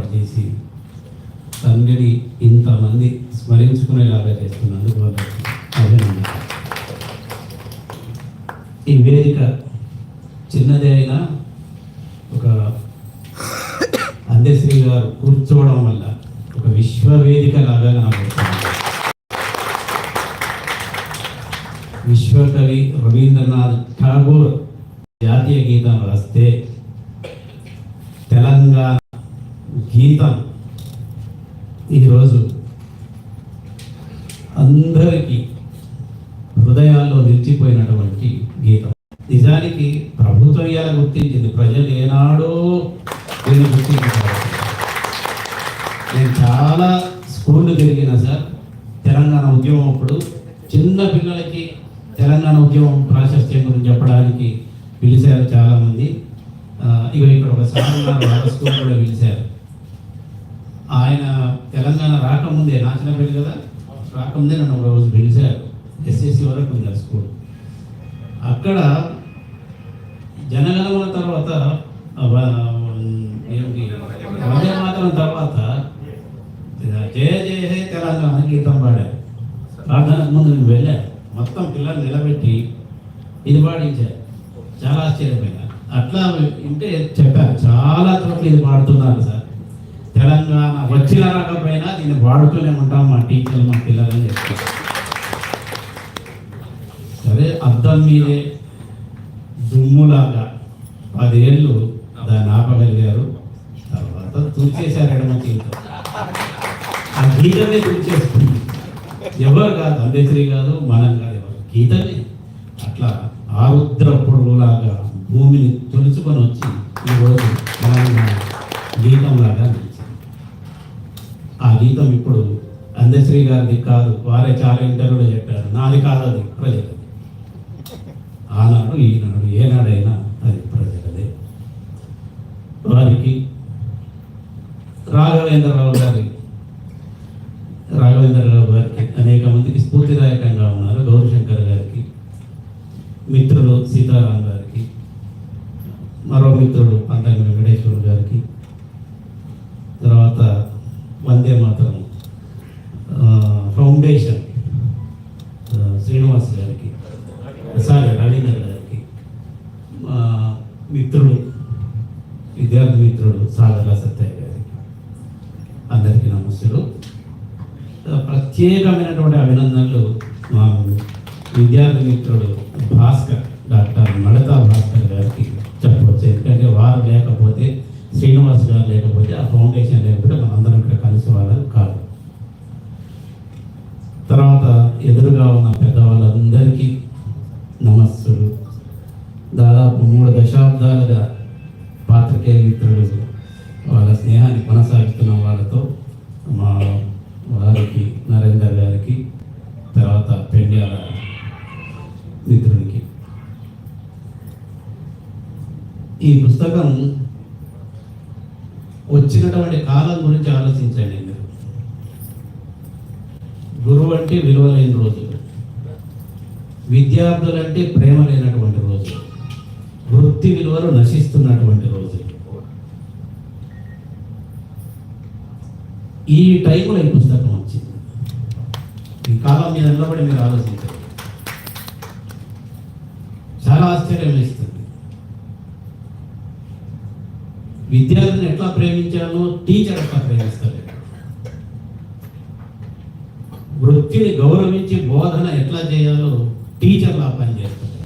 ఏర్పాటు చేసి తండ్రిని ఇంతమంది స్మరించుకునేలాగా చేస్తున్నందుకు అభినందన ఈ వేదిక చిన్నదే అయినా ఒక అందశ్రీ గారు కూర్చోవడం వల్ల ఒక విశ్వవేదిక లాగా కనబడుతుంది. విశ్వకవి రవీంద్రనాథ్ ఠాగూర్ జాతీయ గీతం రాస్తే తెలంగాణ గీత ఈరోజు అందరికీ హృదయాల్లో నిలిచిపోయినటువంటి గీతం. నిజానికి ప్రభుత్వం ఇలా గుర్తించింది. ప్రజలు ఏనాడో నేను గుర్తించారు. నేను చాలా స్కూళ్ళు తిరిగిన సార్ తెలంగాణ ఉద్యమం అప్పుడు చిన్న పిల్లలకి తెలంగాణ ఉద్యమం ప్రాశస్త్యం గురించి చెప్పడానికి పిలిచారు చాలామంది. ఇక ఇక్కడ ఒక సార్ ఉన్నారు వాళ్ళ స్కూల్ కూడా పిలిచారు ఆయన తెలంగాణ రాకముందే నాచినపల్లి కదా? రాకముందే నన్ను ఒక రోజు పిలిచారు. ఎస్ఎస్సి వరకు ఉంది ఆ స్కూల్. అక్కడ జనగణమన తర్వాత అవ- వందే తర్వాత జయ జయ హే తెలంగాణ గీతం పాడారు. ప్రార్థన ముందు నేను వెళ్ళాను. మొత్తం పిల్లల్ని నిలబెట్టి ఇది పాడించారు. చాలా ఆశ్చర్యపోయినా అట్లా ఉంటే చెప్పారు. చాలా చోట్ల ఇది పాడుతున్నారు సార్. తెలంగాణ వచ్చిన రాకపోయినా దీన్ని వాడుతూనే ఉంటాం మా టీచర్లు మా పిల్లలని చెప్తారు సరే అద్దం మీదే దుమ్ములాగా పదేళ్ళు దాన్ని ఆపగలిగారు. తర్వాత తుడిచేశారు ఎడమ చేతితో. ఆ గీతనే తుడిచేస్తుంది ఎవరు కాదు అంబేద్కర్ కాదు మనం కాదు ఎవరు. గీతనే అట్లా ఆరుద్ర పొడుగులాగా భూమిని తొలుచుకొని వచ్చి ఈరోజు తెలంగాణ గీతంలాగా నిలిచింది ఆ గీతం ఇప్పుడు అందశ్రీ గారిది కాదు వారే చాలా ఇంటర్వ్యూలో చెప్పారు నాది కాదు అది ప్రజలది ఆనాడు ఈనాడు ఏనాడైనా అది ప్రజలదే వారికి రాఘవేంద్రరావు గారి రాఘవేంద్రరావు గారికి అనేక మందికి స్ఫూర్తిదాయకంగా ఉన్నారు గౌరీశంకర్ గారికి మిత్రులు సీతారాం గారికి మరో మిత్రుడు పంతంగి వెంకటేశ్వర గారికి తర్వాత వందే మాతరం ఆ, ఫౌండేషన్ ఆ, శ్రీనివాస్ గారికి సారీ రవీంద్ర గారికి మా మిత్రుడు విద్యార్థి మిత్రుడు సాగర సత్యయ్య గారికి అందరికీ నమస్సులు ప్రత్యేకమైనటువంటి అభినందనలు మా విద్యార్థి మిత్రుడు భాస్కర్ డాక్టర్ మడతా భాస్కర్ గారికి. గురువు అంటే విలువ లేని రోజు విద్యార్థులంటే ప్రేమ లేనటువంటి రోజు వృత్తి విలువలు నశిస్తున్నటువంటి రోజు ఈ టైంలో ఈ పుస్తకం వచ్చింది. ఈ కాలం మీద నిలబడి మీరు ఆలోచించారు చాలా ఆశ్చర్యం వేస్తుంది. విద్యార్థిని ఎట్లా ప్రేమించాలో టీచర్ ఎట్లా ప్రేమిస్తారు వృత్తిని గౌరవించి బోధన ఎట్లా చేయాలో టీచర్లా పనిచేస్తారు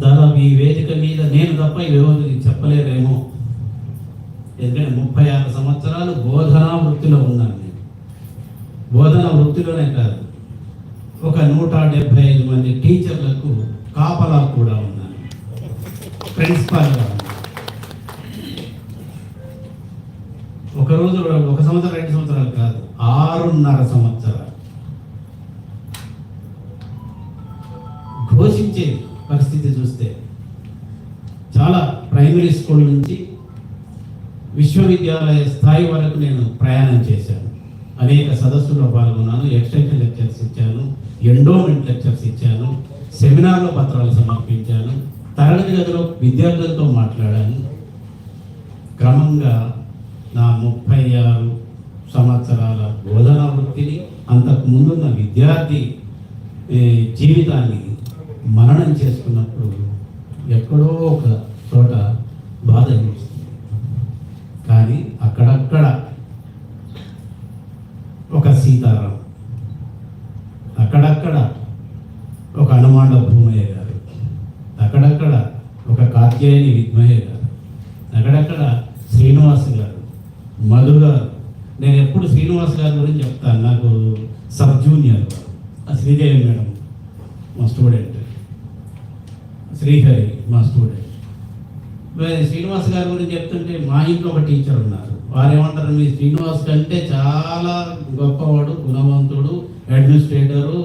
దాదాపు ఈ వేదిక మీద నేను తప్ప ఈ చెప్పలేరేమో. ఎందుకంటే ముప్పై ఆరు సంవత్సరాలు బోధనా వృత్తిలో ఉన్నాను నేను. బోధన వృత్తిలోనే కాదు ఒక నూట డెబ్బై ఐదు మంది టీచర్లకు కాపలా కూడా ఉన్నాను. ప్రిన్సిపాల్గా ఒక రోజు ఒక సంవత్సరం రెండు సంవత్సరాలు కాదు. ఆరున్నర సంవత్సరాలు. ఘోషించే పరిస్థితి చూస్తే చాలా ప్రైమరీ స్కూల్ నుంచి విశ్వవిద్యాలయ స్థాయి వరకు నేను ప్రయాణం చేశాను. అనేక సదస్సుల్లో పాల్గొన్నాను ఎక్స్టెన్షన్ లెక్చర్స్ ఇచ్చాను ఎండోమెంట్ లెక్చర్స్ ఇచ్చాను సెమినార్లో పత్రాలు సమర్పించాను తరగతి గదిలో విద్యార్థులతో మాట్లాడాను. క్రమంగా నా ముప్పై ఆరు సంవత్సరాల బోధనా వృత్తిని అంతకు ముందున్న విద్యార్థి జీవితాన్ని మరణం చేసుకున్నప్పుడు ఎక్కడో ఒక చోట బాధ అనిపిస్తుంది. కానీ అక్కడక్కడ ఒక సీతారాం అక్కడక్కడ ఒక హనుమాండ భూమయ్య గారు అక్కడక్కడ ఒక కార్త్యాయని విద్మయ్య గారు అక్కడక్కడ శ్రీనివాస్ గారు మధు గారు నేను ఎప్పుడు శ్రీనివాస్ గారి గురించి చెప్తాను. నాకు సబ్ జూనియర్ ఆ శ్రీదేవి మేడం మా స్టూడెంట్. శ్రీహరి మా స్టూడెంట్. మరి శ్రీనివాస్ గారి గురించి చెప్తుంటే మా ఇంట్లో ఒక టీచర్ ఉన్నారు. వారు ఏమంటారు మీ శ్రీనివాస్ కంటే చాలా గొప్పవాడు గుణవంతుడు అడ్మినిస్ట్రేటరు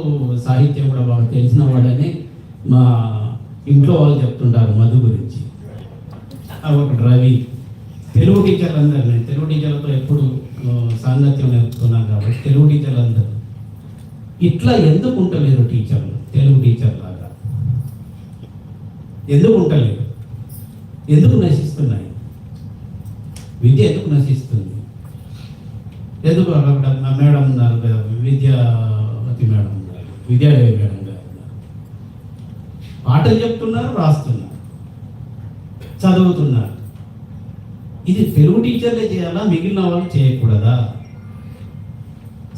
సాహిత్యం కూడా బాగా తెలిసిన వాడని మా ఇంట్లో వాళ్ళు చెప్తుంటారు మధు గురించి. ఒక ఒకటి రవి. తెలుగు టీచర్లు అందరు నేను తెలుగు టీచర్లతో ఎప్పుడు సాంగత్యం నేర్పుతున్నాను కాబట్టి తెలుగు టీచర్లు అందరు ఇట్లా ఎందుకు ఉంటలేరు టీచర్లు తెలుగు టీచర్ లాగా ఎందుకు ఉంటలేరు? ఎందుకు నశిస్తున్నాయి? విద్య ఎందుకు నశిస్తుంది? ఎందుకు అక్కడ నా మేడం ఉన్నారు కదా విద్యావతి మేడం ఉన్నారు విద్యాదేవి మేడం గారు ఉన్నారు. పాటలు చెప్తున్నారు రాస్తున్నారు చదువుతున్నారు. ఇది తెలుగు టీచర్లే చేయాలా? మిగిలిన వాళ్ళు చేయకూడదా?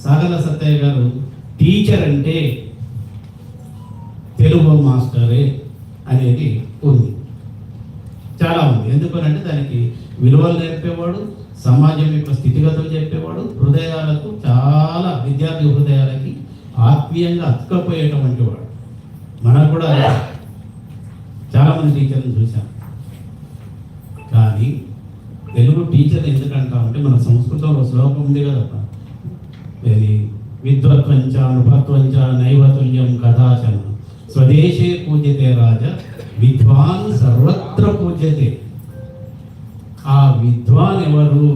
సాగల సత్తయ్య గారు టీచర్ అంటే తెలుగు మాస్టరే అనేది ఉంది. చాలా ఉంది. ఎందుకనంటే దానికి విలువలు నేర్పేవాడు సమాజం యొక్క స్థితిగతులు చెప్పేవాడు హృదయాలకు చాలా విద్యార్థి హృదయాలకి ఆత్మీయంగా అతుకపోయేటువంటి వాడు. మనకు కూడా చాలామంది టీచర్లు చూశాం కానీ తెలుగు టీచర్ ఎందుకంటామంటే మన సంస్కృతంలో శ్లోకం ఉంది కదా. ఇది విద్వత్వంచ అనుభత్వంచ నైవతుల్యం కథాచన స్వదేశే పూజ్యతే రాజ విద్వాన్ సర్వత్ర పూజ్యతే. ఆ విద్వాన్ ఎవరు?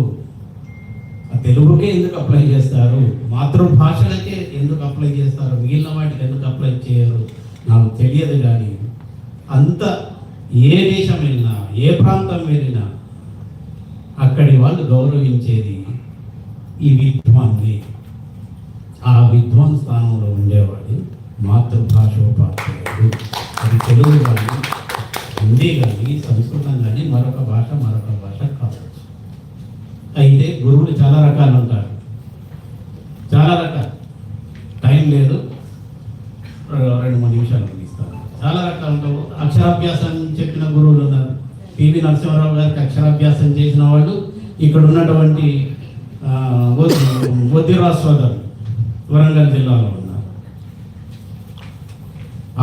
ఆ తెలుగుకే ఎందుకు అప్లై చేస్తారు? మాతృభాషలకే ఎందుకు అప్లై చేస్తారు? మిగిలిన వాటికి ఎందుకు అప్లై చేయరు? నాకు తెలియదు కానీ అంత ఏ దేశం వెళ్ళినా ఏ ప్రాంతం వెళ్ళినా అక్కడి వాళ్ళు గౌరవించేది ఈ విద్వాన్ని ఆ విద్వాన్ స్థానంలో ఉండేవాడు మాతృభాషోపాధ్యాయుడు అది తెలుగు కానీ హిందీ కానీ సంస్కృతం కానీ మరొక భాష మరొక భాష కావచ్చు. అయితే గురువులు చాలా రకాలు ఉంటారు. చాలా రకాలు. టైం లేదు. రెండు మూడు నిమిషాలు ముగిస్తాను. చాలా రకాలు ఉంటావు. అక్షరాభ్యాసం చెప్పిన గురువులు ఉన్నారు. పివి నరసింహారావు గారికి అక్షరాభ్యాసం చేసిన వాళ్ళు ఇక్కడ ఉన్నటువంటి బొద్దిరాజ్ సోదరు వరంగల్ జిల్లాలో ఉన్నారు.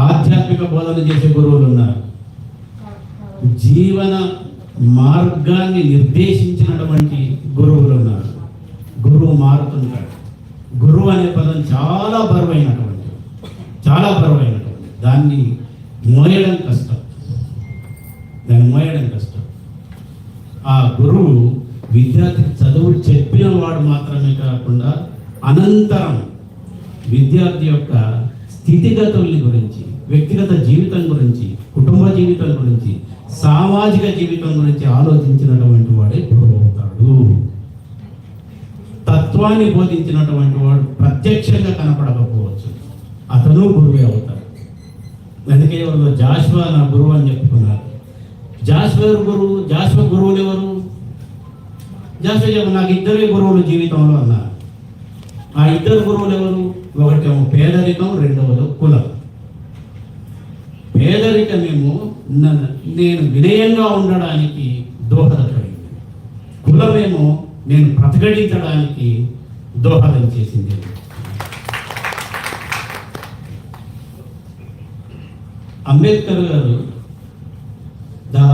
ఆధ్యాత్మిక బోధన చేసే గురువులు ఉన్నారు. జీవన మార్గాన్ని నిర్దేశించినటువంటి గురువులు ఉన్నారు. గురువు మారుతుంటాడు గురువు అనే పదం చాలా బరువైనటువంటి చాలా బరువైనటువంటి దాన్ని మోయడం కష్టం. దాన్ని మోయడం కష్టం. ఆ గురువు విద్యార్థికి చదువు చెప్పిన వాడు మాత్రమే కాకుండా అనంతరం విద్యార్థి యొక్క స్థితిగతుల్ని గురించి వ్యక్తిగత జీవితం గురించి కుటుంబ జీవితం గురించి సామాజిక జీవితం గురించి ఆలోచించినటువంటి వాడే గురువు అవుతాడు. తత్వాన్ని బోధించినటువంటి వాడు ప్రత్యక్షంగా కనపడకపోవచ్చు. అతను గురువే అవుతాడు. అందుకే ఎవరు జాషువా నా గురువు అని చెప్పుకున్నారు జాషువా గురువు జాస్వ గురువులు ఎవరు? జాస్వ చెప్పు నాకు ఇద్దరే గురువులు జీవితంలో అన్నారు. ఆ ఇద్దరు గురువులు ఎవరు? ఒకటేమో పేదరికం రెండవది కులం. పేదరికమేమో నన్ను నేను వినయంగా ఉండడానికి దోహదపడింది. కులమేమో నేను ప్రతిఘటించడానికి దోహదం చేసింది. అంబేద్కర్ గారు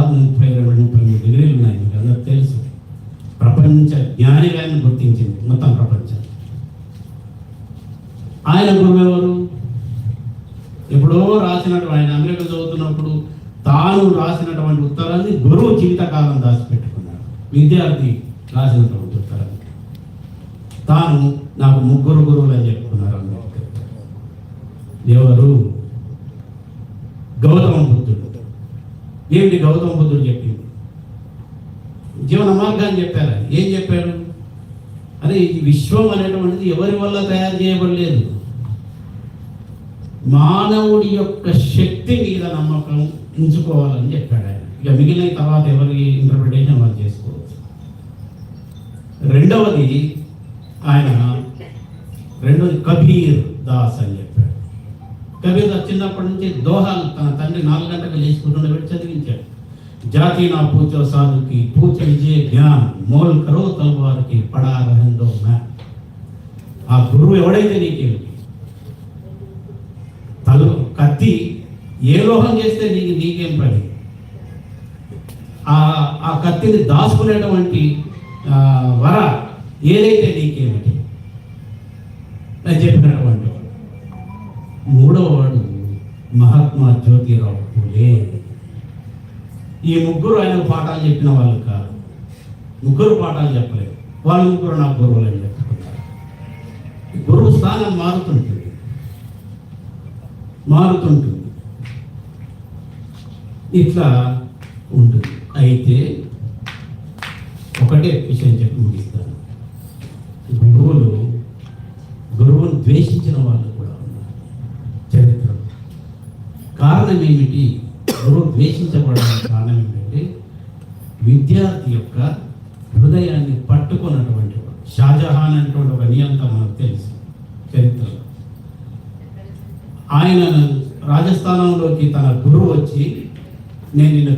దాదాపు ముప్పై రెండు ముప్పై మూడు డిగ్రీలు ఉన్నాయి మీకు అందరికి తెలుసు. ప్రపంచ జ్ఞానిగాన్ని గుర్తించింది మొత్తం ప్రపంచం. ఆయన గురువు ఎవరు? ఎప్పుడో రాసినటువంటి ఆయన అమెరికా చదువుతున్నప్పుడు తాను రాసినటువంటి ఉత్తరాన్ని గురువు జీవితకాలం దాచిపెట్టుకున్నాడు. విద్యార్థి రాసినటువంటి ఉత్తరాన్ని తాను నాకు ముగ్గురు గురువులు అని చెప్పుకున్నారు అంబేద్కర్ ఎవరు? గౌతమ బుద్ధుడు. ఏమిటి గౌతమ బుద్ధుడు చెప్పింది? జీవన మార్గాన్ని చెప్పారు? ఏం చెప్పాడు? అరే ఈ విశ్వం అనేటువంటిది ఎవరి వల్ల తయారు చేయబడలేదు? మానవుడి యొక్క శక్తి మీద నమ్మకం ఉంచుకోవాలని చెప్పాడు ఆయన. ఇక మిగిలిన తర్వాత ఎవరి ఇంటర్ప్రిటేషన్ వాళ్ళు చేసుకోవచ్చు? రెండవది ఆయన రెండవది కబీర్ దాస్ అని కబీర్ దాస్ చిన్నప్పటి నుంచి దోహాలు తన తండ్రి నాలుగు గంటలకు లేచి కూర్చుండబెట్టి చదివించాడు. జాతి నా పూజ సాధుకి పూచ విజయ జ్ఞాన్ మోల్ కరో తలవారికి పడా రహందో మ్యా ఆ గురువు ఎవడైతే నీకేమి తలు కత్తి ఏ లోహం చేస్తే నీకు నీకేం పని? ఆ ఆ కత్తిని దాచుకునేటువంటి ఆ, వర ఏదైతే నీకేమిటి? అని చెప్పిన మహాత్మా జ్యోతిరావు పూలే ఈ ముగ్గురు ఆయన పాఠాలు చెప్పిన వాళ్ళు కాదు. ముగ్గురు పాఠాలు చెప్పలేదు. వాళ్ళు ముగ్గురు నా గురువులు అని చెప్పుకున్నారు. గురువు స్థానం మారుతుంటుంది. మారుతుంటుంది. ఇట్లా ఉంటుంది. అయితే ఒకటే విషయం చెప్పి ముగిస్తాను. గురువులు గురువును ద్వేషించిన వాళ్ళు కూడా ఉన్నారు. చరిత్ర కారణం ఏమిటి గురువు ద్వేషించబడడానికి కారణం ఏమిటంటే విద్యార్థి యొక్క హృదయాన్ని పట్టుకున్నటువంటి షాజహాన్ అనేటువంటి ఒక నియంత మనకు తెలుసు చరిత్రలో. ఆయన రాజస్థానంలోకి తన గురువు వచ్చి నేను నిన్ను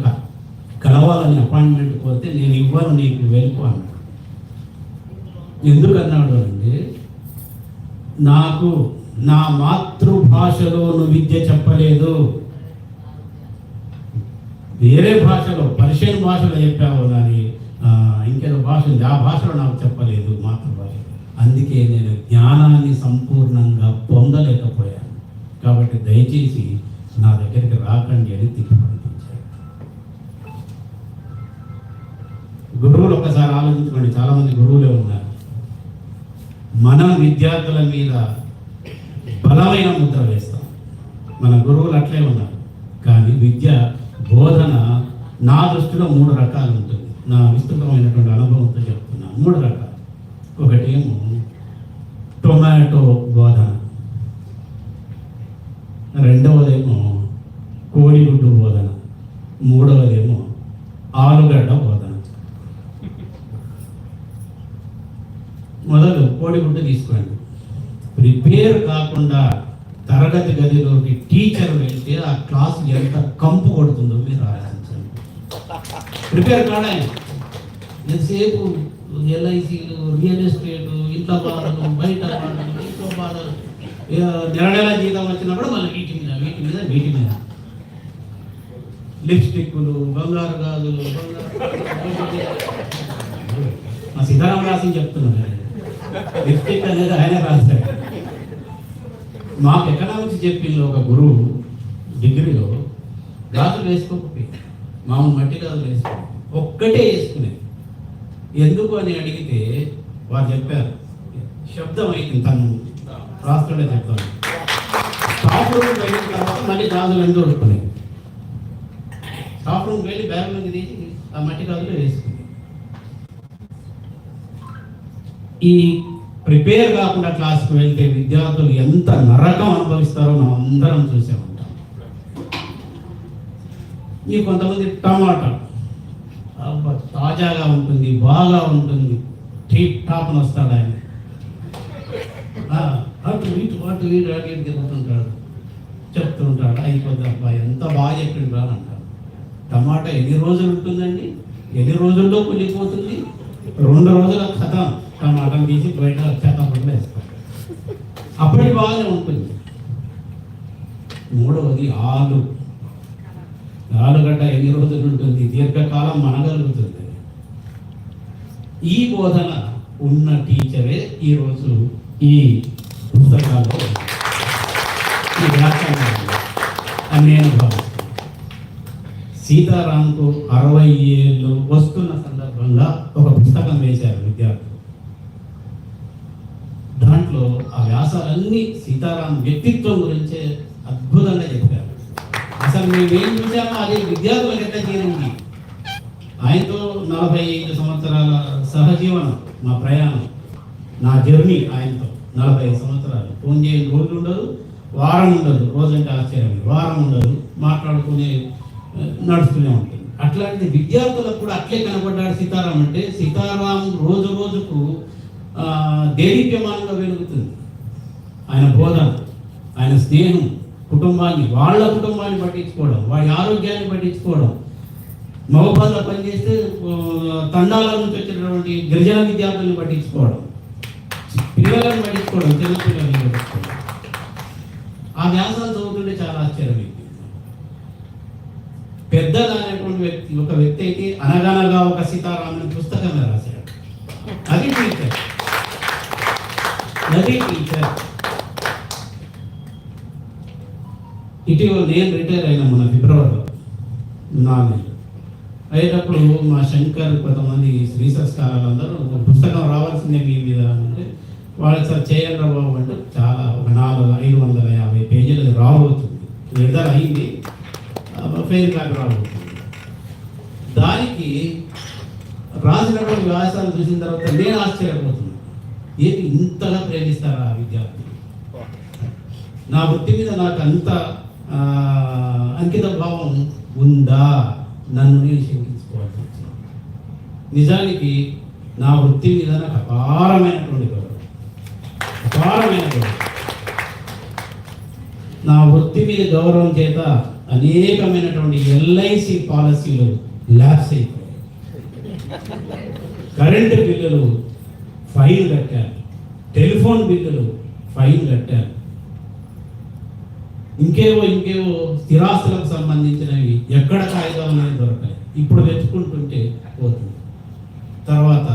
కలవాలని అపాయింట్మెంట్ కోరితే నేను ఇవ్వను నీకు వెళ్ళిపో అన్నాడు. ఎందుకన్నాడు అంటే నాకు నా మాతృభాషలో నువ్వు విద్య చెప్పలేదు. వేరే భాషలో పర్షియన్ భాషలో చెప్పావు కానీ ఇంకేదో భాష ఉంది. ఆ భాషలో నాకు చెప్పలేదు మాతృభాష. అందుకే నేను జ్ఞానాన్ని సంపూర్ణంగా పొందలేకపోయాను. కాబట్టి దయచేసి నా దగ్గరికి రాకండి అని తిప్పి పంపించారు గురువులు ఒకసారి ఆలోచించుకోండి. చాలామంది గురువులే ఉన్నారు. మనం విద్యార్థుల మీద బలమైన ముద్ర వేస్తాం. మన గురువులు అట్లే ఉన్నారు. కానీ విద్య బోధన నా దృష్టిలో మూడు రకాలు ఉంటుంది. నా విస్తృతమైనటువంటి అనుభవంతో చెప్తున్నాను మూడు రకాలు. ఒకటేమో టొమాటో బోధన. రెండవదేమో కోడిగుడ్డు బోధన. మూడవదేమో ఆలుగడ్డ బోధన. మొదలు కోడిగుడ్డు తీసుకోండి. ప్రిపేర్ కాకుండా తరగతి గదిలోకి టీచర్ వెళ్తే ఆ క్లాస్ ఎంత కంపు కొడుతుందో మీరు ఆలోచించండి. ప్రిపేర్ కాడా ఎంతసేపు ఎల్ఐసీలు రియల్ ఎస్టేట్ ఇంట్లో బాధలు బయట బాధలు ఇంట్లో బాధలు నెల నెల జీతం వచ్చినప్పుడు మళ్ళీ వీటి మీద వీటి మీద వీటి మీద. లిప్స్టిక్లు బంగారు గాజులు మా సీతారాం రాసి చెప్తున్నాను లిప్స్టిక్ అనేది ఆయన రాశాడు. మాకు ఎకనామిక్స్ చెప్పింది ఒక గురువు డిగ్రీలో? గాజులు వేసుకోకపోయింది మామూలు మట్టి గాజులు వేసుకో ఒక్కటే వేసుకునేది ఎందుకు అని అడిగితే వారు చెప్పారు శబ్దం అయింది తను. రాష్ట్రంలో చెప్తాను. స్టాఫ్ రూమ్ వెళ్ళిన తర్వాత మళ్ళీ గాజులు ఎందుకు ఉడుకునేది స్టాఫ్ రూమ్కి వెళ్ళి బ్యాగ్లోకి తీసి ఆ మట్టి గాజులు వేసుకుంది ఈ ప్రిపేర్ కాకుండా క్లాస్కి వెళ్తే విద్యార్థులు ఎంత నరకం అనుభవిస్తారో మనం అందరం చూసే ఉంటాం. ఈ కొంతమంది టమాటా తాజాగా ఉంటుంది బాగా ఉంటుంది టీప్ టాప్న వస్తాడు ఆయన. అటు ఇటు అటు ఇటు అటు ఇటు తిరుగుతుంటాడు. చెప్తుంటాడు అయిపోద్ది అబ్బా ఎంత బాగా చెప్పిండు అని అంటాడు. టమాటా ఎన్ని రోజులు ఉంటుందండి? ఎన్ని రోజుల్లో కుళ్ళిపోతుంది? రెండు రోజుల కథ. టమాటా తీసి బయట చేతపడిలో వేస్తాం అప్పటికి బాగానే ఉంటుంది. మూడవది ఆలు. ఆలుగడ్డ ఎన్ని రోజులు ఉంటుంది? దీర్ఘకాలం మనగలుగుతుంది. ఈ బోధన ఉన్న టీచరే ఈరోజు ఈ పుస్తకాల్లో ఈ వ్యాఖ్యానాలు అని నేను భావిస్తున్నాను. సీతారాంకు అరవై ఏళ్ళు వస్తున్న సందర్భంగా ఒక పుస్తకం వేశారు విద్యార్థులు. ఆ సీతారాం వ్యక్తిత్వం గురించే అద్భుతంగా చెప్పారు. అసలు మేమేం చూసామో అదే విద్యార్థులకు ఎట్లా చేరింది ఆయనతో నలభై ఐదు సంవత్సరాల సహజీవనం మా ప్రయాణం నా జర్నీ ఆయనతో నలభై ఐదు సంవత్సరాలు. ఫోన్ చేయని రోజు ఉండదు వారం ఉండదు రోజంటే ఆశ్చర్యం వారం ఉండదు మాట్లాడుకునే నడుస్తూనే ఉంటుంది. అట్లాంటి విద్యార్థులకు కూడా అట్లే కనబడ్డాడు సీతారాం అంటే సీతారాం రోజు రోజుకు ఆ, దేదీప్యమానంగా వెలుగుతుంది. ఆయన బోధన ఆయన స్నేహం కుటుంబాన్ని వాళ్ళ కుటుంబాన్ని పట్టించుకోవడం వాడి ఆరోగ్యాన్ని పట్టించుకోవడం. మగపాత్ర పనిచేస్తే తండాల నుంచి వచ్చినటువంటి గిరిజన విద్యార్థులను పట్టించుకోవడం. పిల్లలను పట్టించుకోవడం చిన్న పిల్లల్ని పట్టించుకోవడం. ఆ వ్యాసాలు చదువుతుంటే చాలా ఆశ్చర్యం వేసింది. పెద్దలు అనేటువంటి వ్యక్తి ఒక వ్యక్తి అయితే అనగనగా ఒక సీతారామన్ పుస్తకంగా రాశాడు. అది టీచర్. అది టీచర్. ఇటీవల నేను రిటైర్ అయినా మన ఫిబ్రవరిలో నాలుగు అయ్యేటప్పుడు మా శంకర్ కొంతమంది శ్రీ సంస్కారాలందరూ ఒక పుస్తకం రావాల్సిందే మీ మీద అంటే వాళ్ళు సార్ చేయండి బాబు అంటే చాలా ఒక నాలుగు ఐదు వందల యాభై పేజీలు రాబోతుంది. విడుదల అయింది. ఫెయిల్ కాక రాబోతుంది. దానికి రాసినటువంటి వ్యాసాలు చూసిన తర్వాత నేను ఆశ్చర్యపోతున్నాను. ఏంటి ఇంతగా ప్రేమిస్తారా ఆ విద్యార్థులు నా వృత్తి మీద నాకు అంత అంకిత భావం ఉందా? నన్ను నేను శంకించుకోవాల్సి వచ్చింది నిజానికి నా వృత్తి మీద నాకు అపారమైనటువంటి గౌరవం. అపారమైన గౌరవం నా వృత్తి మీద గౌరవం చేత అనేకమైనటువంటి ఎల్ఐసి పాలసీలు ల్యాప్స్ అయిపోయాయి. కరెంటు బిల్లులు ఫైన్ కట్టారు. టెలిఫోన్ బిల్లులు ఫైన్ కట్టారు. ఇంకేవో ఇంకేవో స్థిరాస్తులకు సంబంధించినవి ఎక్కడ కాగితం అనేది దొరకాయి ఇప్పుడు తెచ్చుకుంటుంటే పోతుంది. తర్వాత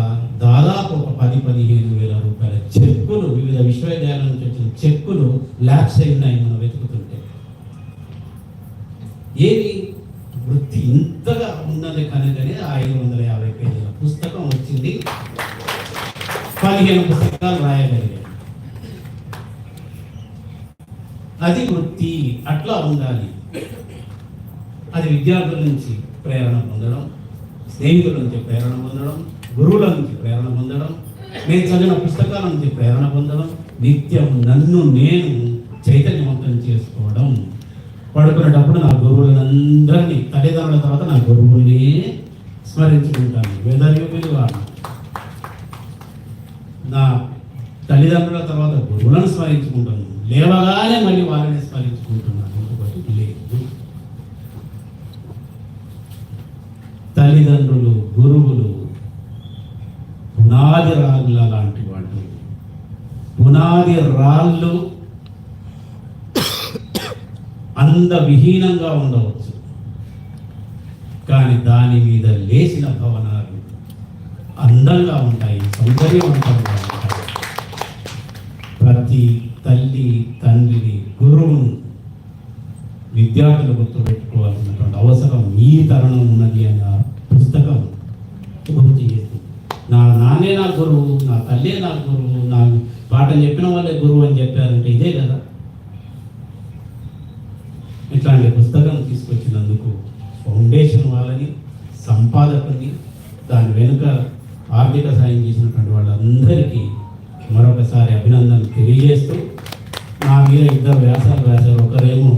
దాదాపు ఒక పది పదిహేను వేల రూపాయల చెక్కులు వివిధ విశ్వవిద్యాలయాల నుంచి వచ్చిన చెక్కులు ల్యాబ్స్ అయినాయి మనం వెతుకుతుంటే. ఏది? వృత్తి ఇంతగా ఉన్నది కనుకనే ఐదు వందల యాభై పేజీల పుస్తకం వచ్చింది. పదిహేను పుస్తకాలు రాయగలిగాయి అది వృత్తి అట్లా ఉండాలి. అది విద్యార్థుల నుంచి ప్రేరణ పొందడం స్నేహితుల నుంచి ప్రేరణ పొందడం గురువుల నుంచి ప్రేరణ పొందడం నేను చదివిన పుస్తకాల నుంచి ప్రేరణ పొందడం నిత్యం నన్ను నేను చైతన్యవంతం చేసుకోవడం. పడుకునేటప్పుడు నా గురువులందరినీ తల్లిదండ్రుల తర్వాత నా గురువుల్ని స్మరించుకుంటాను. వెదర్ యూ నా తల్లిదండ్రుల తర్వాత గురువులను స్మరించుకుంటాను. లేవగానే మళ్ళీ వాళ్ళని స్మరించుకుంటున్నాను. ఇంకొకటి లేదు. తల్లిదండ్రులు గురువులు పునాది రాళ్ళ లాంటి వాళ్ళు. పునాది రాళ్ళు అందవిహీనంగా ఉండవచ్చు. కానీ దాని మీద లేచిన భవనాలు అందంగా ఉంటాయి సౌందర్యవంతంగా ఉంటాయి. ప్రతి తల్లి తండ్రిని గురువును విద్యార్థులు గుర్తుపెట్టుకోవాల్సినటువంటి అవసరం ఈ తరుణం ఉన్నది అని పుస్తకం గుర్తు చేస్తుంది. నా నాన్నే నా గురువు నా తల్లే నా గురువు నా పాఠం చెప్పిన వాళ్ళే గురువు అని చెప్పారంటే ఇదే కదా? ఇట్లాంటి పుస్తకం తీసుకొచ్చినందుకు ఫౌండేషన్ వాళ్ళని సంపాదకుని దాని వెనుక ఆర్థిక సాయం చేసినటువంటి వాళ్ళందరికీ మరొకసారి అభినందనలు. తెలియజేస్తూ నా మీద ఇద్దరు వ్యాసాలు రాశారు. ఒకరేమో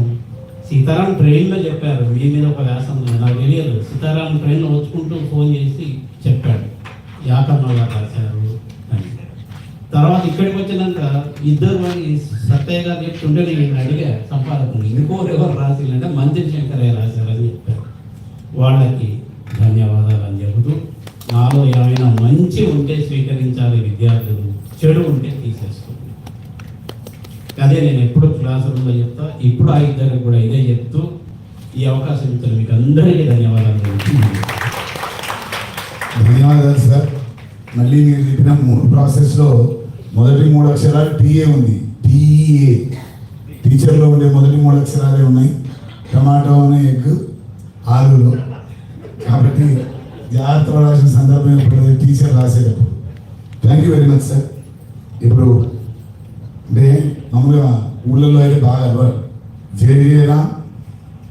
సీతారాం ట్రైన్లో చెప్పారు. మీ మీద ఒక వ్యాసం నాకు తెలియదు. సీతారాం ట్రైన్లో వచ్చుకుంటూ ఫోన్ చేసి చెప్పాడు. యాకమ్మ గారు రాశారు అని. తర్వాత ఇక్కడికి వచ్చినాక ఇద్దరు మరి సత్తయ్య గారు చెప్తుంటే నేను అడిగా సంపాదకుడు ఇంకోరు ఎవరు రాసిందంటే మంత్రి శంకరయ్య రాశారని చెప్పారు. వాళ్ళకి ధన్యవాదాలు అని చెబుతూ నాలో ఏమైనా మంచి ఉంటే స్వీకరించాలి విద్యార్థులు చెడు ఉంటే తీసేసుకోండి అదే నేను ఎప్పుడు క్లాస్ రూమ్లో చెప్తా ఇప్పుడు ఆ ఇద్దరికి కూడా ఇదే చెప్తూ ఈ అవకాశం ఇచ్చిన మీకు అందరికీ ధన్యవాదాలు ధన్యవాదాలు సార్ మళ్ళీ మీరు చెప్పిన మూడు ప్రాసెస్లో మొదటి మూడు అక్షరాలు టీఏ ఉంది. టీఏ టీచర్లో ఉండే మొదటి మూడు అక్షరాలే ఉన్నాయి. టమాటో అనే ఎగ్ ఆలులో. కాబట్టి జాగ్రత్త రాసిన సందర్భం ఇప్పుడు టీచర్ రాసేటప్పుడు. Thank you very much sir ఇప్పుడు అంటే మామూలుగా ఊళ్ళలో అయితే బాగా జేడీ